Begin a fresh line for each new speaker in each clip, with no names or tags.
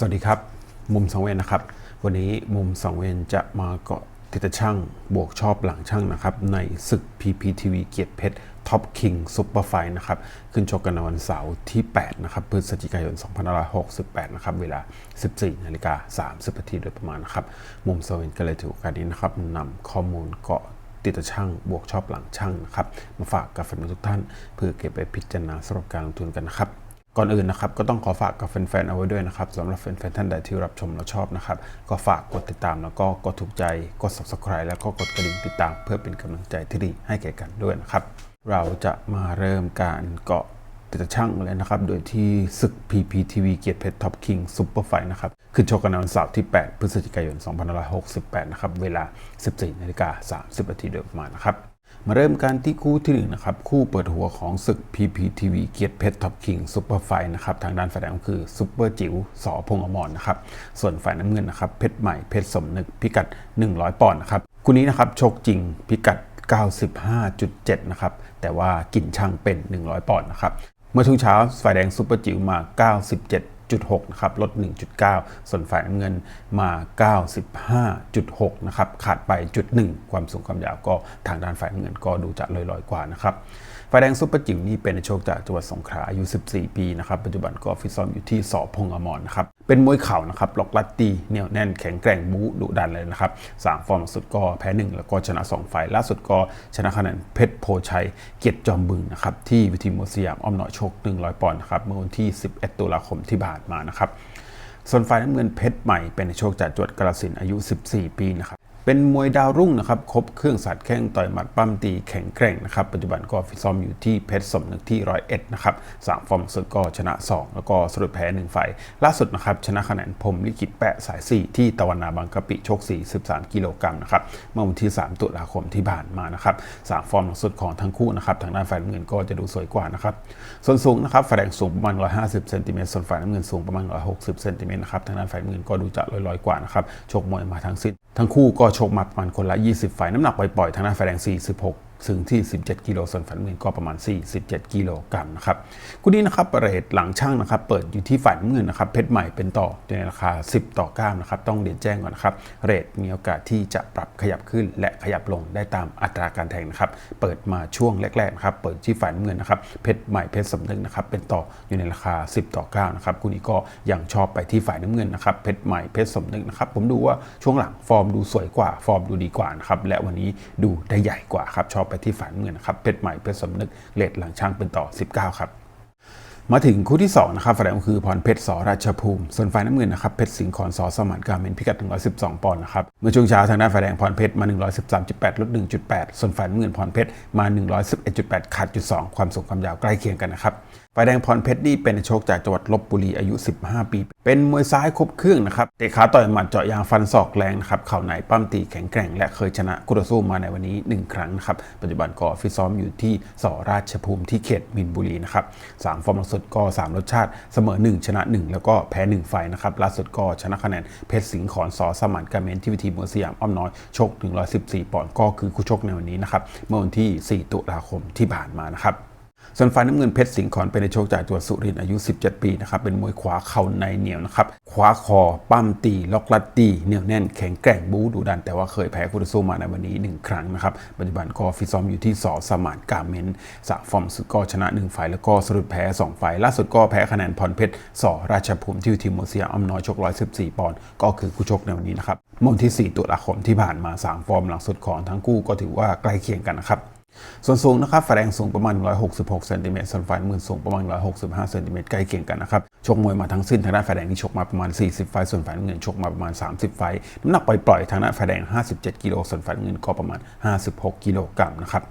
สวัสดีครับ มุมสองเวนนะครับ วันนี้มุมสองเวนจะมาเกาะติดช่างบวกชอบหลังช่างนะครับ ในศึก PPTV เกียรติเพชรท็อปคิงซุปเปอร์ไฟนะครับ ขึ้นชกกันในวันเสาร์ที่ 8 นะครับพฤศจิกายน 2568 นะครับ เวลา 14นาฬิกา30นาทีโดยประมาณนะครับ มุมสองเวนก็เลยถือโอกาสนี้นะครับนำข้อมูลเกาะติดช่างบวกชอบหลังช่างนะครับ มาฝากกับแฟนๆทุกท่าน เพื่อเก็บไปพิจารณาสำหรับการลงทุนกันนะครับ ก่อนอื่นนะครับก็ต้องขอฝากกับแฟนๆเอาไว้ด้วยนะครับสำหรับแฟนๆท่านใดที่รับชมและชอบนะครับ ก็ฝากกดติดตามแล้วก็กดถูกใจกด subscribe แล้วก็กดกระดิ่งติดตาม เพื่อเป็นกำลังใจที่ดีให้แก่กันด้วยนะครับ เราจะมาเริ่มการเกาะติดช่างเลยนะครับ โดยที่ศึก PPTV เกียรติเพชรท็อปคิงซุปเปอร์ไฟนะครับ ขึ้นชกกันในวันเสาร์ที่ 8 พฤศจิกายน 2568 นะครับ เวลา 14นาฬิกา30นาทีโดยประมาณนะครับ มาเริ่มกันที่คู่ที่หนึ่งนะครับ คู่เปิดหัวของศึก PPTV เกียรติเพชรท็อปคิงซุปเปอร์ไฟนะครับ ทางด้านฝ่ายแดงก็คือซุปเปอร์จิ๋วสอพงษ์อมรนะครับ ส่วนฝ่ายน้ำเงินนะครับ เพชรใหม่เพชรสมนึกพิกัด 100 ปอนด์นะครับ คู่นี้นะครับชกจริงพิกัด 95.7 นะครับ แต่ว่ากินช่างเป็น 100 ปอนด์นะครับ เมื่อช่วงเช้าฝ่ายแดงซุปเปอร์จิ๋วมา 9.6นะครับลด 1.9 ส่วนฝ่ายน้ำเงินมา 95.6 นะครับ ขาดไปจุด 1 ความสูงความยาวก็ทางด้านฝ่ายน้ำเงินก็ดูจะลอยๆกว่านะครับ ฝ่ายแดงซุปเปอร์จิ๋วนี่เป็นโชคจากจังหวัดสงขลาอายุ 14 ปีนะครับปัจจุบันก็ฟิตซ้อมอยู่ที่สอพงอมรนะครับเป็นมวยเข่านะครับล็อกลัดตีเหนียวแน่นแข็งแกร่งบู๊ดุดันเลยนะครับสามฟอร์มสุดก็แพ้หนึ่งแล้วก็ชนะสองไฟล์ล่าสุดก็ชนะคะแนนเพชรโพชัยเกียรติจอมบึงนะครับที่วิธีมวยสยามอ้อมหน้อยโชค 100 ปอนด์นะครับเมื่อวันที่ 11 ตุลาคมที่ผ่านมานะครับส่วนฝ่ายน้ำเงินเพชรใหม่เป็นโชคจากจวดกาฬสินอายุ 14 ปีนะครับ เป็นมวยดาวรุ่งนะครับ ครบเครื่องสัตว์แข้งต่อยหมัดปั้มตีแข็งแกร่งนะครับ ปัจจุบันก็ฟิตซ้อมอยู่ที่เพชรสมนึกที่ร้อยเอ็ดนะครับสามฟอร์มสุดก็ชนะ 2 แล้วก็สรุปแพ้1ไฟล์ล่าสุดนะครับ ชนะคะแนนพรมลิขิตแปะสาย 4 ที่ตะวันนาบางกะปิโชค43กิโลกรัมนะครับ เมื่อวันที่ 3 ตุลาคมที่ผ่านมานะครับสามฟอร์มสุดของทั้งคู่นะครับ ทางด้านฝ่ายน้ำเงินก็จะดูสวยกว่านะครับ ส่วนสูงนะครับฝ่ายแดงสูงประมาณ 150เซนติเมตร ส่วนฝ่ายน้ำเงินสูงประมาณ 160เซนติเมตรนะครับ ทางด้านฝ่ายน้ำเงินก็ดูจะลอยๆกว่านะครับ ชกมวยมาทั้งสิ้น ทั้งคู่ก็ชกมาประมาณคนละ 20 ไฟน้ำหนักปล่อยๆทางด้านฝ่ายแดง46 ซึ่งที่ 17 กิโลส่วนฝ่ายน้ำเงินก็ประมาณ 47 กิโลกรัมนะครับคู่นี้นะครับเรทหลังช่างนะครับ เปิดอยู่ที่ฝ่ายน้ำเงินนะครับเพชรใหม่เป็นต่อในราคา 10 ต่อ9นะครับต้องเรียนแจ้งก่อนนะครับเรทมีโอกาสที่จะปรับขยับขึ้น และขยับลงได้ตามอัตราการแทงนะครับเปิดมาช่วงแรกๆนะครับเปิดที่ฝ่ายน้ำเงินนะครับเพชรใหม่เพชรสมนึกนะครับเป็นต่ออยู่ในราคา 10 ต่อ9นะครับคู่นี้ก็ยังชอบไปที่ฝ่ายน้ำเงินนะครับเพชรใหม่เพชรสมนึกนะครับผมดูว่าช่วงหลังฟอร์มดูสวยกว่าฟอร์มดูดีกว่านะครับและวันนี้ดูได้ใหญ่กว่าครับชอบไปที่ฝ่ายน้ำเงินนะครับเพชรใหม่เพชรสมนึกเลดหลังช่างเป็นต่อ 19 ครับมาถึงคู่ที่2นะครับฝ่ายแดงคือพรเพชรสราชภูมิ ส่วนฝ่ายน้ำเงินนะครับเพชรสิงห์ขอนสสมานการเมนพิกัด 112 ปอนด์นะครับเมื่อช่วงเช้าทางด้านฝ่ายแดงพรเพชรมา 113.8 ลด 1.8 ส่วนฝ่ายน้ำเงินพรเพชรมา 111.8 ขาดจุด2ความสูงความยาวใกล้เคียงกันนะครับ ฝ่ายแดงพรเพชรนี่เป็นโชคจากจังหวัดลบบุรีอายุ 15 ปี เป็นมวยซ้ายครบเครื่องนะครับเตะขาต่อยหมัดเจาะยางฟันศอกแรงนะครับเข่าในปั้มตีแข็งแกร่ง และเคยชนะคู่ต่อสู้มาในวันนี้ 1 ครั้งนะครับปัจจุบันก็ฟิตซ้อมอยู่ที่สอราชภูมิที่เขตมินบุรีนะครับสามฟอร์มล่าสุดก็ 3 รสชาติเสมอ 1 ชนะ 1 แล้วก็แพ้ 1 ไฟนะครับล่าสุดก็ชนะคะแนนเพชรสิงห์ขอนสอสมานการเมนที่วิธีมวยสยามอ้อมน้อยชก114ปอนด์ก็คือคู่ชกในวันนี้นะครับเมื่อวันที่ 4 ตุลาคมที่ผ่านมานะครับ ส่วนฝ่ายน้ำเงินเพชรสิงห์ขอนเป็นในโชคจากตัวสุรินอายุ 17 ปีนะครับเป็นมวยขวาเข่าในเหนียวนะครับขวาคอปั้มตีล็อกลัดตีเหนียวแน่นแข็งแกร่งบู๊ดุดันแต่ว่าเคยแพ้คู่ต่อสู้มาในวันนี้ 1 ครั้งนะครับปัจจุบันก็ฟิตซ้อมอยู่ที่สอสมานกาเมนสามฟอร์มสุดก็ชนะ1ไฟล์แล้วก็สรุปแพ้2ไฟล์ล่าสุดก็แพ้คะแนนพรเพชรสอราชภูมิที่ทีมโมเซียอมน้อยชก 114 ปอนด์ก็คือคู่ชกในวันนี้นะครับเมื่อวันที่ 4 ตุลาคมที่ผ่านมาสามฟอร์มหลังสุดของทั้งคู่ก็ถือว่าใกล้เคียงกันนะครับ ส่วนสูงนะครับฝ่ายแดงสูงประมาณ 166เซนติเมตรส่วนฝ่ายน้ำเงินสูงประมาณ 165เซนติเมตรใกล้เคียงกันนะครับชกมวยมาทั้งสิ้นทางด้านฝ่ายแดงนี่ชกมาประมาณ 40 ไฟส่วนฝ่ายน้ำเงินชกมาประมาณ 30 ไฟน้ำหนักปล่อยๆทางด้านฝ่ายแดง 57 กิโลส่วนฝ่ายน้ำเงินก็ประมาณ 56 กิโลกรัมนะครับ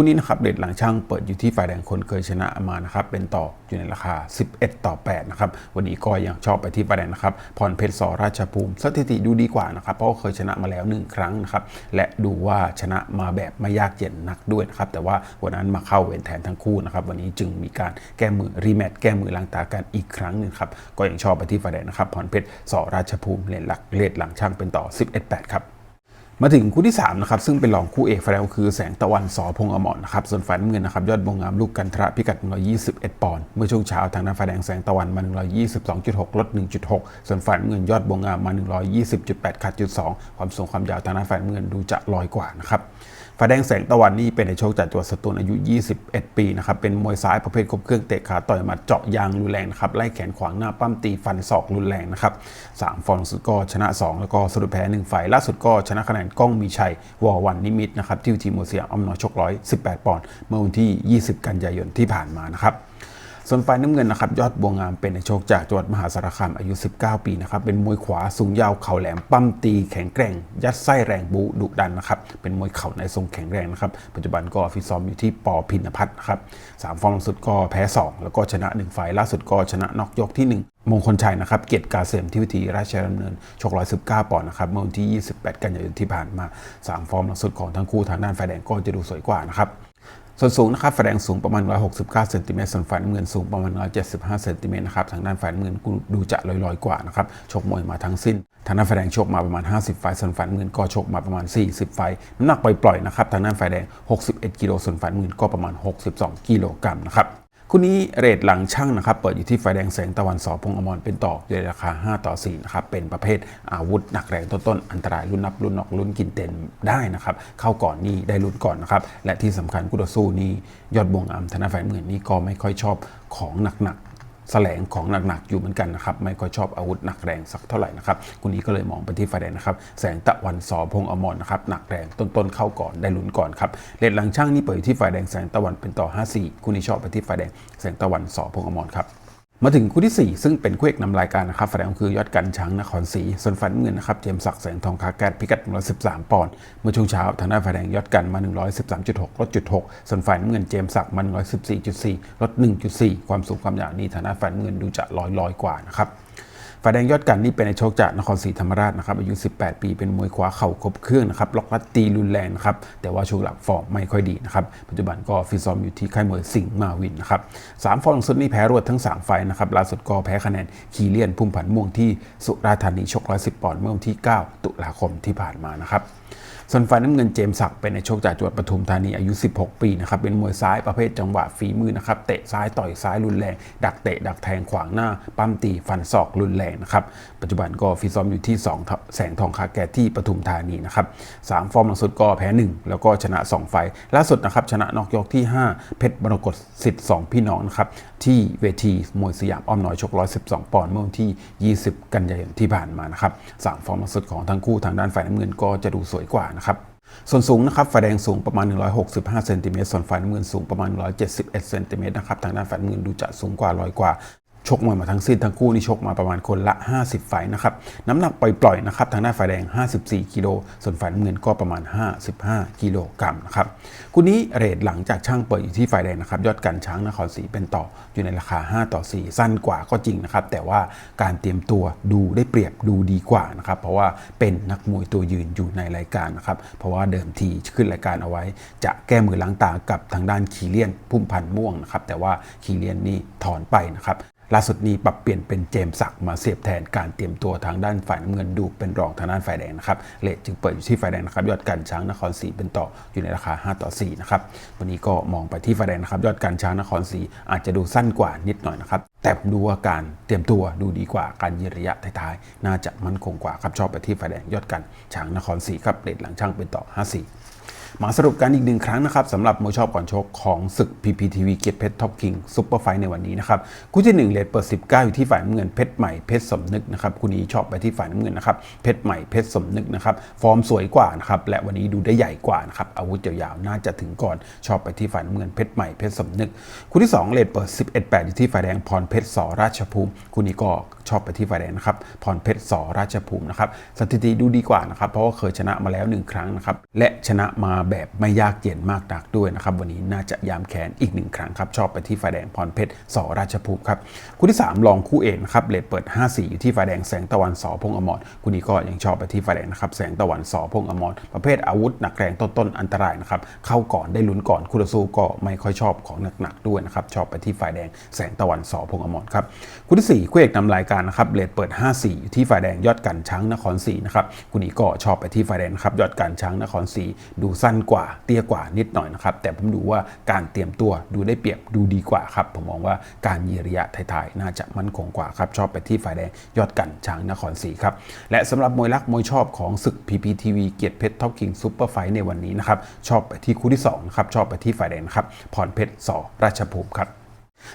คู่นี้นะครับเรทหลังช่างเปิดอยู่ที่ฝ่ายแดงคนเคยชนะมานะครับเป็นต่ออยู่ในราคา 11 ต่อ 8 นะครับ วันนี้ก็ยังชอบไปที่ฝ่ายแดงนะครับพรเพชรสอราชภูมิ สถิติดูดีกว่านะครับ เพราะาเคยชนะมาแล้ว 1 ครั้งนะครับ และดูว่าชนะมาแบบไม่ยากเย็นนักด้วยนะครับ แต่ว่าวันนั้นมาเข้าเวรแทนทั้งคู่นะครับ วันนี้จึงมีการแก้มือรีแมตช์แก้มือล้างตากันอีกครั้งหนึงครับก็ยังชอบไปที่ฝ่ายแดงนะครับพรเพชรสอราชภูมิเลนหลักเลทหลังช่างเป็นต่อ 11 8 ครับ มาถึงคู่ที่3นะครับซึ่งเป็นรองคู่เอกไฟแนลคือแสงตะวันสอพงอมรนะครับส่วนฝ่ายน้ำเงินนะครับยอดบงงามลูกกันทระพิกัด 121 ปอนด์เมื่อช่วงเช้าทางด้านฝ่ายแดงแสงตะวันมา 122.6 ลด 1.6 ส่วนฝ่ายน้ำเงินยอดบงงามมา 120.8ขาดจุด2ความสูงความยาวทางด้านฝ่ายน้ำเงินดูจะลอยกว่านะครับ ฝ่ายแดงแสงตะวันนี่เป็นในโชคจากจังหวัดสตูลอายุ 21 ปีนะครับ เป็นมวยซ้ายประเภทครบเครื่องเตะขาต่อยมาเจาะยางรุนแรงนะครับ ไล่แขนขวางหน้าปั้มตีฟันศอกรุนแรงนะครับสามฟอร์มสุดก็ชนะ 2 แล้วก็สรุปแพ้1ฝ่ายล่าสุดก็ชนะคะแนนก้องมีชัย วอวันนิมิตนะครับที่ทีมโมเซียอมนอชกร้อย18 ปอนด์เมื่อวันที่ 20 กันยายนที่ผ่านมานะครับ ส่วนฝ่ายน้ำเงินนะครับยอดบัวงามเป็นในโชคจากจังหวัดมหาสารคามอายุ 19 ปีนะครับเป็นมวยขวาสูงยาวเข่าแหลมปั้มตีแข็งแกร่ง ยัดไส้แรงบูดุดันนะครับเป็นมวยเข่าในทรงแข็งแรงนะครับปัจจุบันก็ฟิตซ้อมอยู่ที่ปอพินพัฒน์ครับสามฟอร์มล่าสุดก็แพ้ 2 แล้วก็ชนะ1ไฟล์ล่าสุดก็ชนะน็อกยกที่ 1มงคลชัยนะครับ เกียรติกาเสมที่วิธีราชดำเนินชก 119 ปอนด์นะครับ เมื่อวันที่ 28 กันยายนที่ผ่านมาสามฟอร์มล่าสุดของทั้งคู่ทางด้านฝ่ายแดงก็จะดูสวยกว่านะครับ ส่วนสูงนะครับฝ่ายแดงสูงประมาณ 169เซนติเมตรส่วนฝ่ายน้ำเงินสูงประมาณ 175เซนติเมตรนะครับทางด้านฝ่ายน้ำเงินกูดูจะลอยๆกว่านะครับชกมวยมาทั้งสิ้น ทางด้านฝ่ายแดงชกมาประมาณ 50 ไฟส่วนฝ่ายน้ำเงินก็ชกมาประมาณ 40 ไฟน้ำหนักปล่อยๆนะครับทางด้านฝ่ายแดง 61 กิโลส่วนฝ่ายน้ำเงินก็ประมาณ 62 กิโลกรัมนะครับ คู่นี้เรทหลังช่างนะครับ เปิดอยู่ที่ไฟแดงแสงตะวันสอพงอมรเป็นต่ออยู่ในราคา 5 ต่อ4นะครับ เป็นประเภทอาวุธหนักแรงต้นๆ อันตรายรุ่นนับรุ่นนอกรุ่นกินเต็นได้นะครับ เข้าก่อนนี่ได้รุ่นก่อนนะครับ และที่สำคัญคู่ต่อสู้นี่ยอดบวงอามธนาฝ่ายเมือนนี่ก็ไม่ค่อยชอบของหนัก แสลงของหนักๆอยู่เหมือนกันนะครับไม่ค่อยชอบอาวุธหนักแรงสักเท่าไหร่นะครับคุณนี้ก็เลยมองไปที่ไฟแดงนะครับแสงตะวันสอพงอมรนะครับหนักแรงต้นๆเข้าก่อนได้ลุ้นก่อนครับเลดหลังช่างนี่เปิดอยู่ที่ไฟแดงแสงตะวันเป็นต่อ 54 คุณนี้ชอบไปที่ไฟแดงแสงตะวันสอพงอมรครับ มาถึงคู่ที่ 4 ซึ่งเป็นคู่เอกนำรายการนะครับฝ่ายแดงคือยอดกันช้างนครศรีส่วนฝ่ายน้ำเงินนะครับเจมส์ศักดิ์แสงทองคาแกตพิกัด113 ปอนด์เมื่อช่วงเช้าทางด้านฝ่ายแดงยอดกันมา 113.6 ลดจุด6ส่วนฝ่ายน้ำเงินเจมส์ศักดิ์มา114.4 ลด 1.4 ความสูงความยาวนี้ทางด้านฝ่ายน้ำเงินดูจะลอยลอยๆกว่านะครับ ฝ่ายแดงยอดกันนี่เป็นในโชคจากนครศรีธรรมราชนะครับอายุ 18 ปีเป็นมวยขวาเข่าครบเครื่องนะครับล็อกลัดตีรุนแรงนะครับแต่ว่าช่วงหลังฟอร์มไม่ค่อยดีนะครับปัจจุบันก็ฟิตซ้อมอยู่ที่ค่ายมวยสิงห์มาวินนะครับสามฟอร์มหลังสุดนี่แพ้รวดทั้ง 3 ไฟนะครับล่าสุดก็แพ้คะแนนคีเลียนพุ่มผันม่วงที่สุราษฎร์ธานีชก110ปอนด์เมื่อวันที่ 9 ตุลาคมที่ผ่านมานะครับ ส่วนฝ่ายน้ำเงินเจมส์ศักดิ์เป็นในโชคจากจังหวัดปทุมธานีอายุ 16 ปีนะครับเป็นมวยซ้ายประเภทจังหวะฝีมือนะครับเตะซ้ายต่อยซ้ายรุนแรง ดักเตะดักแทงขวางหน้า ปั้มตีฟันศอกรุนแรงนะครับปัจจุบันก็ฟิตซ้อมอยู่ที่2แสงทองคาแก่ที่ปทุมธานีนะครับสามฟอร์มหลังสุดก็แพ้ 1 แล้วก็ชนะ 2 ไฟล์ล่าสุดนะครับชนะนอกยกที่ 5 เพชรบรกตสิทธิ์2พี่น้องนะครับที่เวทีมวยสยามอ้อมน้อยชก 112 ปอนด์เมื่อวันที่ 20 กันยายนที่ผ่านมานะครับสามฟอร์มหลังสุดของทั้งคู่ทางด้านฝ่ายน้ำเงินก็จะดูสวยกว่านะครับส่วนสูงนะครับฝ่ายแดงสูงประมาณ 165 เซนติเมตรส่วนฝ่ายน้ำเงินสูงประมาณ 171 เซนติเมตรนะครับทางด้านฝ่ายน้ำเงินดูจะสูงกว่าลอยกว่า ชกมวยมาทั้งสิ้นทั้งคู่นี่ชกมาประมาณคนละ 50ไฟล์นะครับ น้ำหนักปล่อยๆนะครับ ทางด้านฝ่ายแดง 54 กิโล ส่วนฝ่ายน้ำเงินก็ประมาณ 55 กิโลกรัมนะครับคู่นี้เรทหลังจากช่างเปิดอยู่ที่ฝ่ายแดงนะครับ ยอดกันช้างนครศรีเป็นต่ออยู่ในราคา 5 ต่อ 4 สั้นกว่าก็จริงนะครับ แต่ว่าการเตรียมตัวดูได้เปรียบดูดีกว่านะครับ เพราะว่าเป็นนักมวยตัวยืนอยู่ในรายการนะครับ เพราะว่าเดิมทีขึ้นรายการเอาไว้ จะแก้มือล้างตากับทางด้านคีเลียนพุ่มพันธ์ม่วงนะครับ แต่ว่าคีเลียนนี่ถอนไปนะครับ ล่าสุดนี้ปรับเปลี่ยนเป็นเจมสักมาเสียบแทนการเตรียมตัวทางด้านฝ่ายน้ำเงินดูเป็นรองทางด้านฝ่ายแดงนะครับเลทจึงเปิดอยู่ที่ฝ่ายแดงนะครับยอดการช้างนครศรีเป็นต่ออยู่ในราคา 5 ต่อ4นะครับวันนี้ก็มองไปที่ฝ่ายแดงนะครับยอดการช้างนครศรีอาจจะดูสั้นกว่านิดหน่อยนะครับแต่ผมดูว่าการเตรียมตัวดูดีกว่าการยืนระยะท้ายๆน่าจะมั่นคงกว่าครับชอบไปที่ฝ่ายแดงยอดกันช้างนครศรีครับเลทหลังช่างเป็นต่อ 54 มาสรุปกันอีกหนึ่งครั้งนะครับสำหรับมวยชอบก่อนชกของศึก PPTV เกียรติเพชรท็อปคิงซุปเปอร์ไฟในวันนี้นะครับคู่ที่ 1เลทเปิด 19 อยู่ที่ฝ่ายน้ำเงินเพชรใหม่เพชรสมนึกนะครับคู่นี้ชอบไปที่ฝ่ายน้ำเงินนะครับเพชรใหม่เพชรสมนึกนะครับฟอร์มสวยกว่านะครับและวันนี้ดูได้ใหญ่กว่านะครับอาวุธยาวๆน่าจะถึงก่อนชอบไปที่ฝ่ายน้ำเงินเพชรใหม่เพชรสมนึกคู่ที่ 2เลทเปิด 11 8 อยู่ที่ฝ่ายแดงพรเพชรสราชภูมิคู่นี้ก็ ชอบไปที่ฝ่ายแดงนะครับพรเพชรสราชภูมินะครับสถิติดูดีกว่านะครับเพราะว่าเคยชนะมาแล้วหนึ่งครั้งนะครับและชนะมาแบบไม่ยากเย็นมากนักด้วยนะครับวันนี้น่าจะยามแขนอีกหนึ่งครั้งครับชอบไปที่ฝ่ายแดงพรเพชรสราชภูมิครับคู่ที่ 3 ลองคู่เอกนะครับเลดเปิด 5-4 อยู่ที่ฝ่ายแดงแสงตะวันสอพงษ์อมรคู่นี้ก็ยังชอบไปที่ฝ่ายแดงนะครับแสงตะวันสอพงษ์อมรประเภทอาวุธหนักแรงต้นๆอันตรายนะครับเข้าก่อนได้ลุ้นก่อนคู่ต่อสู้ก็ไม่ค่อยชอบของหนักๆด้วยนะครับชอบไปที่ฝ่ายแดงแสงตะวันสอพงษ์อมรครับคู่ที่สี่คู่เอกนำรายการการนะครับเลทเปิด 54อยู่ที่ฝ่ายแดงยอดกันช้างนครศรีนะครับคุณอีก็ชอบไปที่ฝ่ายแดงครับยอดกันช้างนครศรีดูสั้นกว่าเตี้ยกว่านิดหน่อยนะครับแต่ผมดูว่าการเตรียมตัวดูได้เปรียบดูดีกว่าครับผมมองว่าการมีระยะท้ายๆน่าจะมั่นคงกว่าครับชอบไปที่ฝ่ายแดงยอดกันช้างนครศรีครับและสำหรับมวยรักมวยชอบของศึก PPTV เกียรติเพชรท็อปคิงซุปเปอร์ไฟในวันนี้นะครับชอบไปที่คู่ที่2นะครับชอบไปที่ฝ่ายแดงครับพรเพชรสราชภูมิครับ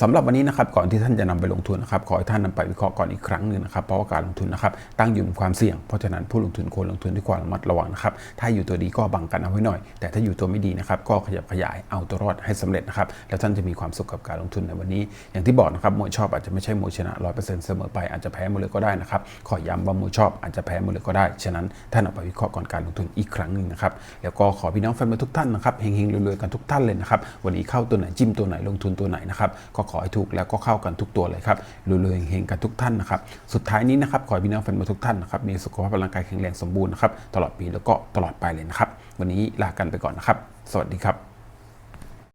สำหรับวันนี้นะครับก่อนที่ท่านจะนำไปลงทุนนะครับขอให้ท่านนำไปวิเคราะห์ก่อนอีกครั้งหนึ่งนะครับเพราะว่าการลงทุนนะครับตั้งอยู่บนความเสี่ยงเพราะฉะนั้นผู้ลงทุนควรลงทุนด้วยความระมัดระวังนะครับถ้าอยู่ตัวดีก็บังกันเอาไว้หน่อย แต่ถ้าอยู่ตัวไม่ดีนะครับก็ขยับขยายเอาตัวรอดให้สำเร็จนะครับแล้วท่านจะมีความสุขกับการลงทุนในวันนี้ อย่างที่บอกนะครับมวยชอบอาจจะไม่ใช่มวยชนะร้อยเปอร์เซ็นต์เสมอไปอาจจะแพ้หมดเลยก็ได้นะครับขอย้ำว่ามวยชอบอาจจะแพ้หมดเลยก็ได้ฉะนั้นท่านเอาไปวิเคราะห์ก่อนการลงทุนอีกครั้งหนึ่งนะครับแล้วก็ขอพี่น้องแฟนมวยทุกท่านนะครับเฮงๆรวยๆกันทุกท่านเลยนะครับวันนี้เข้าตัวไหนจิ้มตัวไหนลงทุนตัวไหนนะครับก็ขอให้ถูกแล้วก็เข้ากันทุกตัวเลยครับรวยๆเฮงๆกันทุกท่านนะครับสุดท้ายนี้นะครับขอให้พี่น้องแฟนมวยทุกท่านนะครับมีสุขภาพร่างกายแข็งแรงสมบูรณ์นะครับตลอดปีแล้วก็ตลอดไปเลยนะครับวันนี้ลากันไปก่อนนะครับ สวัสดีครับ